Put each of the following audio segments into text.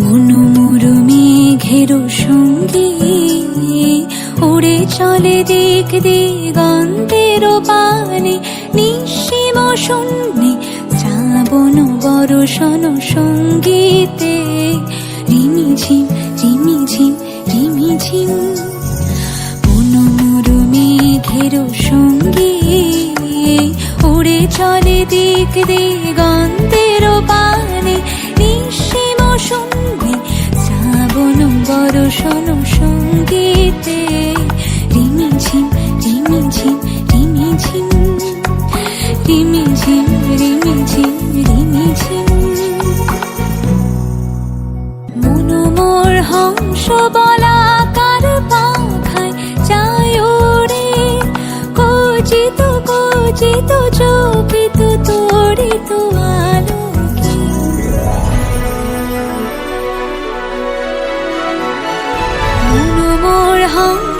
মনোমুরু মেঘের সঙ্গী উড়ে চলে দিক দিগন্তের পানে। নিঃসীম শূন্যে শ্রাবণ বরষণ সঙ্গীতে। রিমি চলে দিক দিগন্তের পানে নিঃসীম শূন্যে শ্রাবণ বরষণ সঙ্গীতে। রিমি ঝিম হংস বলাকার পাখায় যায় ওরে কচিত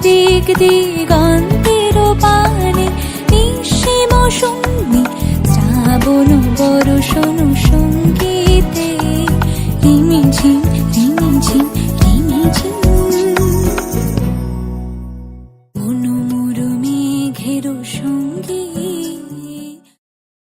দিক দিগন্তের পানে নিঃসীম চাবনু শ্রাবণ